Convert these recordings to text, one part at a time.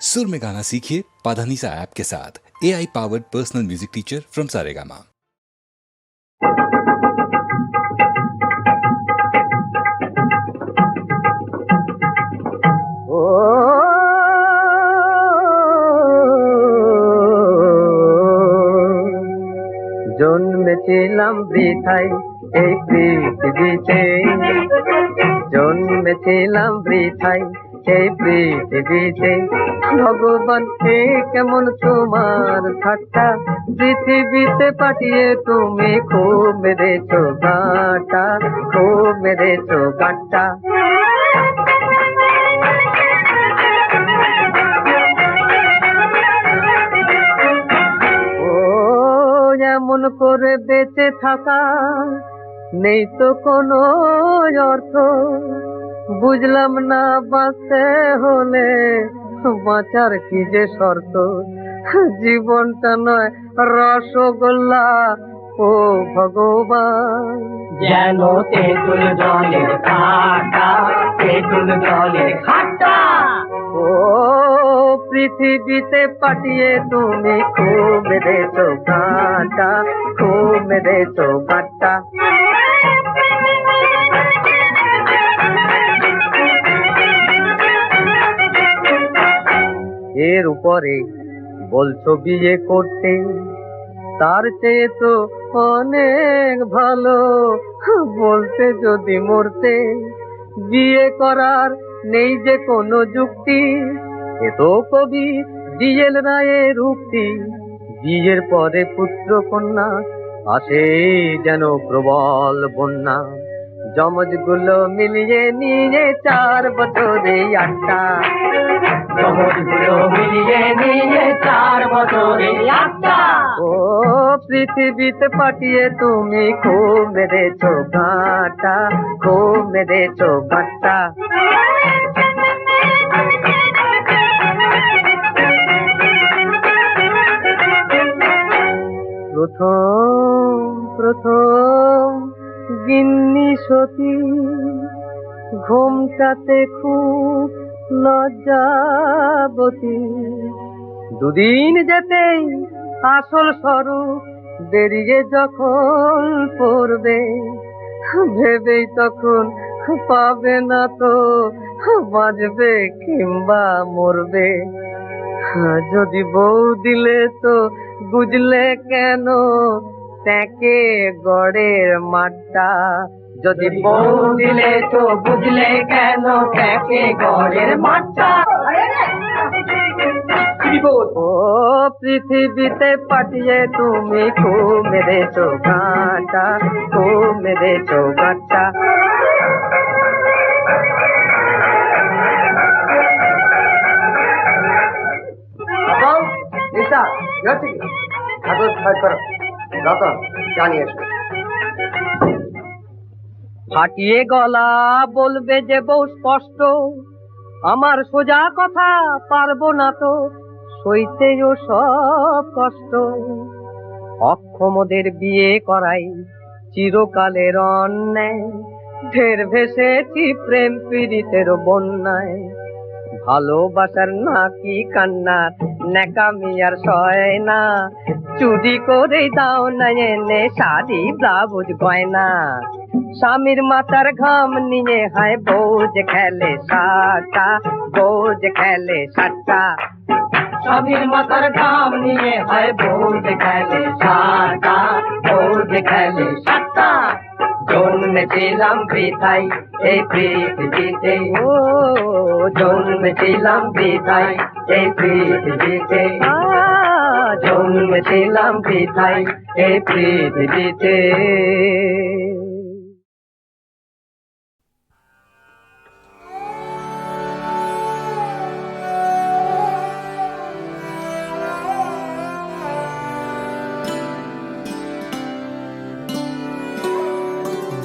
सुर में गाना सीखिए पाधानीसा ऐप के साथ A I powered personal music teacher from Saregama ও জন্মেছিলাম বৃথায় এই পৃথিবীতে জন্মেছিলাম বৃথায় এই পৃথিবীতে ভগবান কে কেমন তোমার ঠাট্টা? পৃথিবীতে পাঠিয়ে তুমি খুব মেরেছো গাটা, খুব মেরেছো গাটা। এমন করে বেঁচে থাকা নেই তো কোনো অর্থ। বুঝলাম না বাঁচতে হলে বাঁচার কি যে শর্ত? জীবনটা নয় রসগোল্লা ও ভগবান। যেন তেঁতুল জলের খাটা তেঁতুল জলের খাটা। ও পৃথিবীতে পাঠিয়ে তুমি খুব মেরেছো কাটা খুব মেরেছো কাঁটা এর উপরে বলছো বিয়ে করতে? তার চেয়ে তো অনেক ভালো বলতে যদি মরতে। বিয়ে করার নেই যে কোনো যুক্তি, এ তো কবি ডিএল রায়ের উক্তি। বিয়ের পরে পুত্র কন্যা আসে যেন প্রবল বন্যা। জমজগুলো মিলিয়ে নিয়ে চার বছরে আটটা। সমুদ্র মিলিয়ে নিয়ে চার বছরে একটা ও পৃথিবীতে পাঠিয়ে তুমি খুব মেরেছো কাঁটা খুব মেরেছো কাঁটা প্রথম প্রথম গিন্নি সতী, ঘুমটাতে খুব লজ্জাবতী। দুদিন যেতেই আসল স্বরূপ বেরিয়ে যখন পড়বে, ভেবেই তখন পাবে না তো বাঁচবে কিংবা মরবে। যদি বউ দিলে তো বুঝলে কেন তাকে গড়ের মাঠটা যদি বউ দিলে তো বুঝলে কেন দেখে ঘরের মাঠটা ও পৃথিবীতে পাঠিয়ে তুমি খুব মেরেছো গাঁটা খুব মেরেছো গাঁটা নিশা কি হচ্ছে কি ঠাকুর। ফাইট করো রতন জানিয়ে ফাটিয়ে গলা বলবে যে বউ স্পষ্ট, আমার সোজা কথা পারব না তো, সইতেও সব কষ্ট। অক্ষমদের বিয়ে করাই চিরকালের অন্যায়, ঢের ভেসেছি প্রেম পীড়িতের বন্যায়। ভালোবাসার নাকি কান্নার নেকামি আর সয় না চুরি করে দাও না এনে শাড়ি ব্লাউজ গয়না স্বামীর মাথার ঘাম নিয়ে হায় বৌজ খেলে সাটা বৌজ খেলে সাটা স্বামীর মাথার ঘাম নিয়ে হয় বৌদ খেলে সাতটা বৌদ খেলে সাতটা জন্মেছিলাম বৃথাই এই পৃথিবীতে ও জন্মেছিলাম বৃথাই এই পৃথিবীতে। জন্মেছিলাম বৃথাই এই পৃথিবীতে।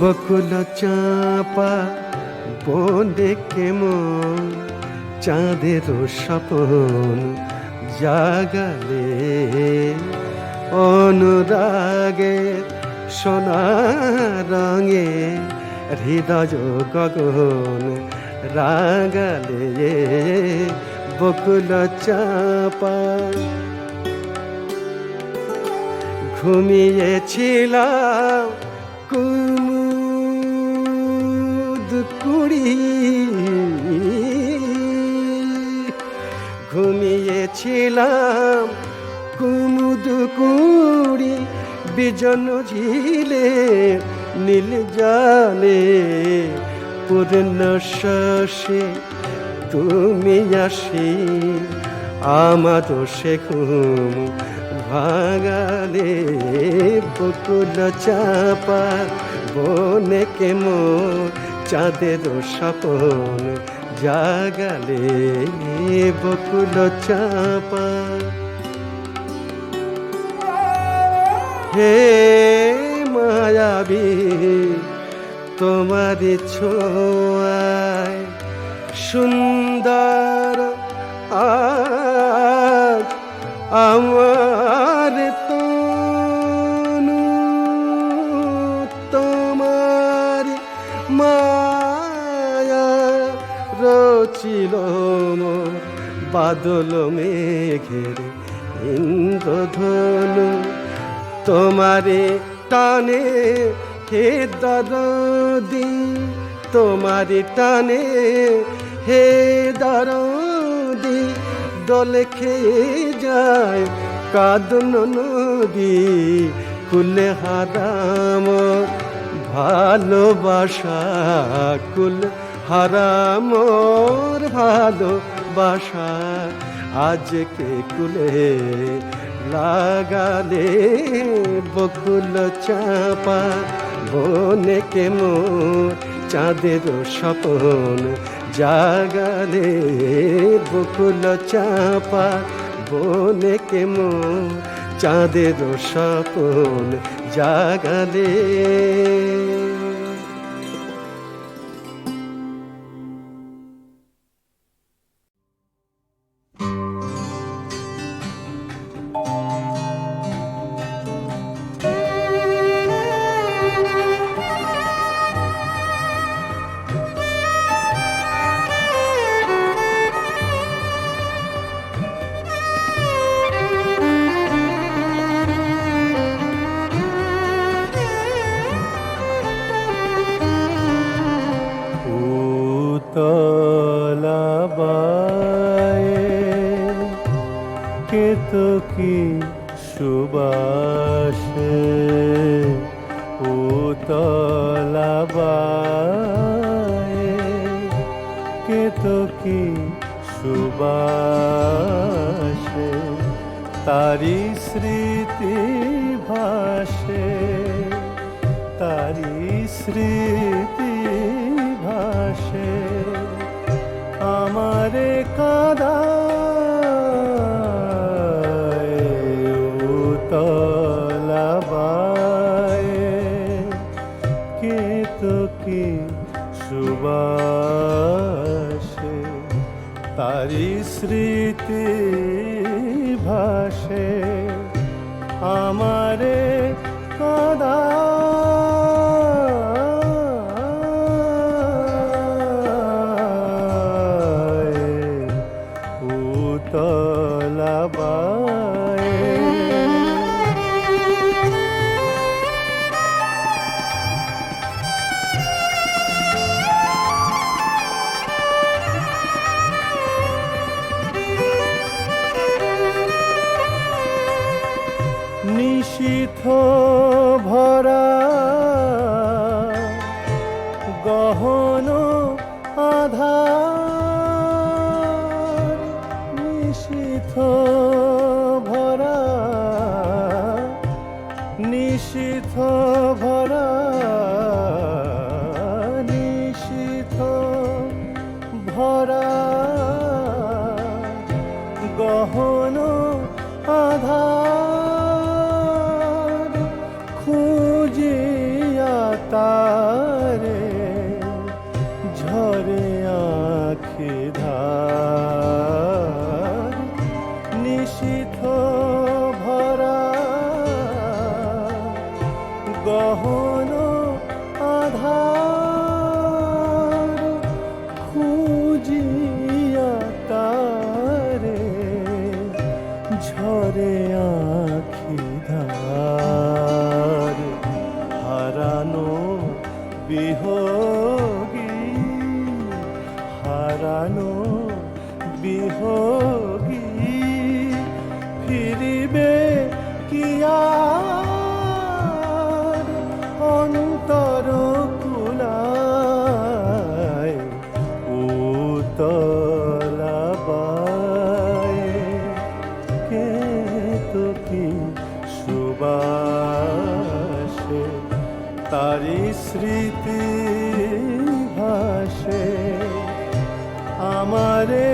বকুল চাপা বনে কেমন চাঁদের স্বপন জাগালে অনুরাগে সোনা রঙে হৃদয় গগন রাগালে বকুল চাপা। ঘুমিয়েছিলাম কুমুদ কুড়ি ঘুমিয়েছিলাম কুমুদ কুড়ি বিজন ঝিলে, নীল জলে পূর্ণ শশে তুমি আসি, আমার সে ঘুম ভাগালে বকুল চাপা, বনে কেমন চাঁদের স্বপন জাগালে বকুল চাপা। হে মায়াবী তোমার ছোঁয়ায় সুন্দর আমার মোর বাদল মেঘের ইন্দ্রধনু, তোমারে টানে হে দরদি, তোমারে টানে হে দরদি, দলে খেয়ে যায় কাদন নদী কুলে হারাম ভালোবাসা কুল হারামর ভালোবাসা। আজকে কুলে লাগালে বকুল চাপা। বনে কেমন চাঁদের স্বপন জাগালে বকুল চাপা। বনে কেমন চাঁদের স্বপন জাগালে। কেতকি সুবাসে। উতলাবায়ে কেতকি সুবাসে। তারি স্মৃতি ভাসে তারি স্মৃতি ভাসে। আমারে কাদা স্মৃতি ভাসে আমারে কাদা রাধা তারি স্মৃতি ভাসে আমারে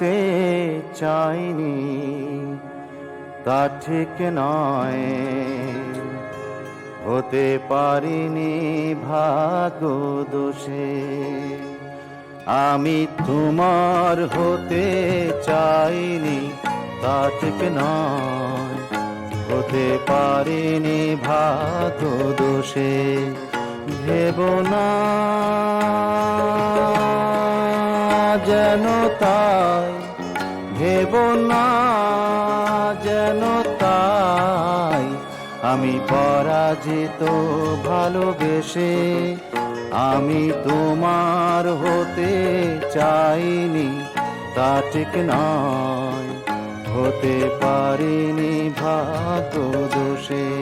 হতে চাইনি, তা ঠিক নয়। হতে পারিনি ভাগ্য দোষে আমি তোমার হতে চাইনি, তা ঠিক নয়। হতে পারিনি ভাগ্য দোষে ভেব না। যেন তাই, ভেব না যেন তাই। আমি পরাজিত, ভালোবেসে আমি তোমার হতে চাইনি, তা ঠিক নয়। হতে পারিনি ভাগ্য দোষে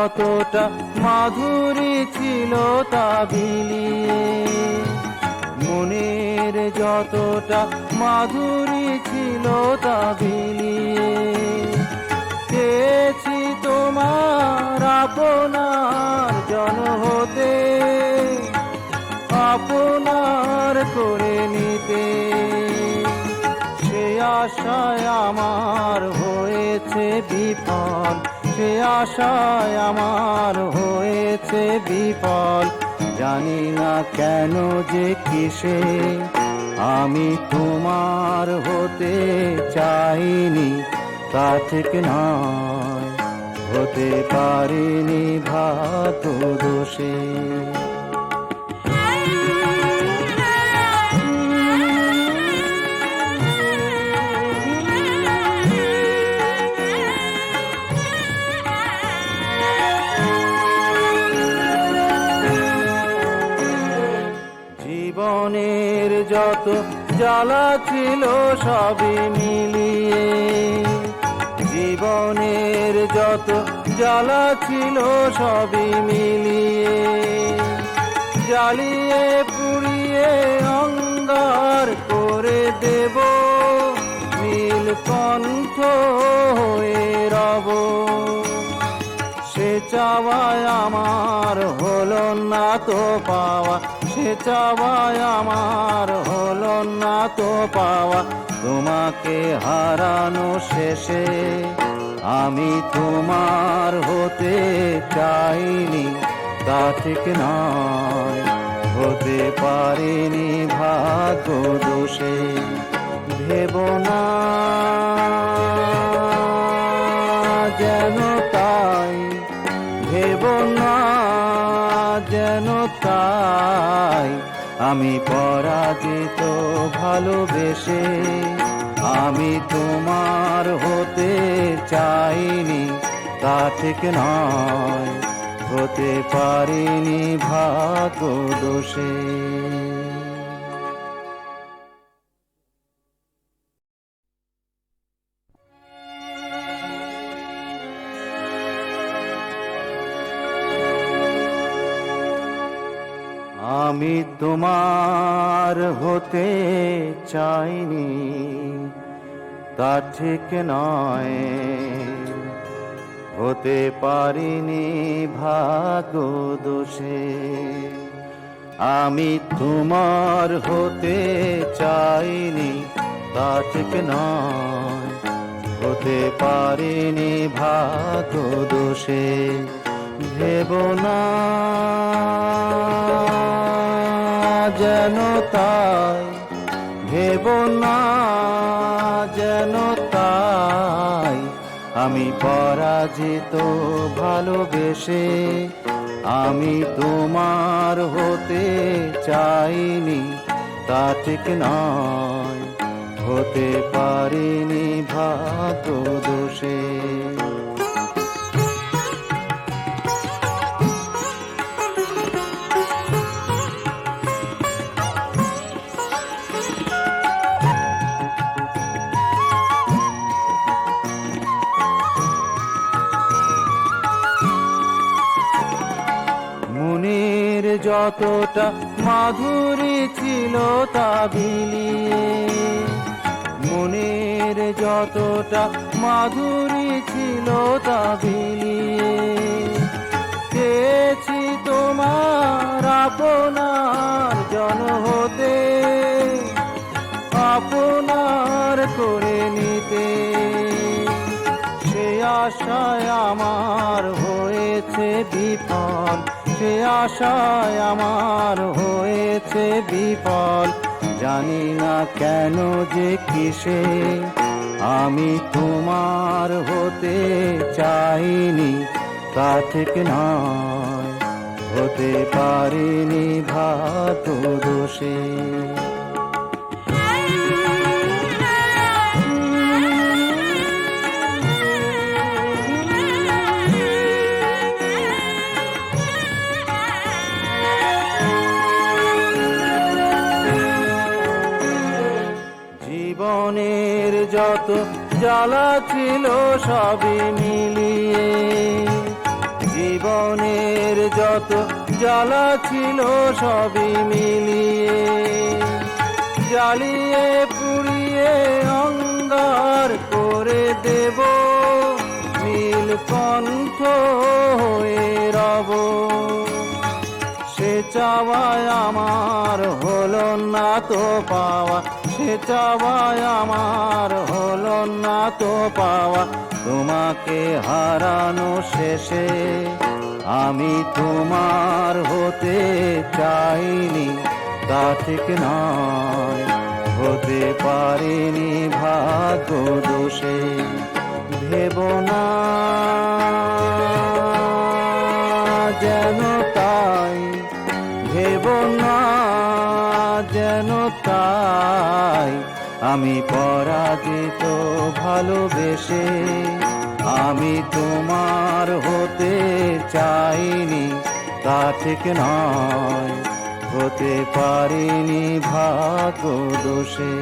যতটা মাধুরী ছিল তা বিলিয়ে। মনের যতটা মাধুরী ছিল তা বিলিয়ে। চেয়েছি তোমার আপনার জন হতে, আপনার করে নিতে। সে আশায় আমার হয়েছে বিফল সে আশায় আমার হয়েছে বিফল। জানি না কেন যে কিসে। আমি তোমার হতে চাইনি, তা ঠিক নয়। হতে পারিনি ভাত দোষে। যত জ্বালা ছিল সবই মিলিয়ে, জীবনের যত জ্বালা ছিল সবই মিলিয়ে, জ্বালিয়ে পুড়িয়ে অঙ্গার করে দেব, নীল কণ্ঠ হয়ে রব। সে চাওয়ায় আমার হলো না তো পাওয়া সে চাওয়ায় আমার হলো না তো পাওয়া। তোমাকে হারানো শেষে আমি তোমার হতে চাইনি। তা ঠিক নয়, হতে পারিনি ভাগ্য দোষে। ভেব না যেন তাই, ভেব না যেন তাই? আমি পরাজিত, ভালোবেসে আমি তোমার হতে চাইনি, তা ঠিক নয়, হতে পারিনি ভাগ্য দোষে আমি তোমার হতে চাইনি, তা ঠিক নয়। হতে পারিনি ভাগ্য দোষে আমি তোমার হতে চাইনি, তা ঠিক নয়। হতে পারিনি ভাগ্য দোষে ভেব না। যেন তাই, ভেব না যেন তাই। আমি পরাজিত, ভালোবেসে আমি তোমার হতে চাইনি, তা ঠিক নয়। হতে পারিনি ভাগ্য যতটা মাধুরী ছিল তা বিলিয়ে। মনের যতটা মাধুরী ছিল তা বিলিয়ে। চেয়েছি তোমার আপনার জন হতে, আপনার করে নিতে। সে আশায় আমার হয়েছে বিফল সে আশায় আমার হয়েছে বিপদ জানি না কেন যে কিসে, আমি তোমার হতে চাইনি, তা ঠিক নয়। হতে পারিনি ভাত দোষে। যত জ্বালা ছিল সবই মিলিয়ে। জীবনের যত জ্বালা ছিল সবই মিলিয়ে। জ্বালিয়ে পুড়িয়ে অঙ্গার করে দেব, নীল কণ্ঠ হয়ে রব। সে চাওয়ায় আমার হলো না তো পাওয়া সে চাওয়ায় আমার হলো না তো পাওয়া। তোমাকে হারানো শেষে আমি তোমার হতে চাইনি। তা ঠিক নয়, হতে পারিনি ভাগ্য দোষে ভেব না যেন আমি পরাজিত ভালোবেসে আমি তোমার হতে চাইনি তা ঠিক নয় হতে পারিনি ভাগ্য দোষে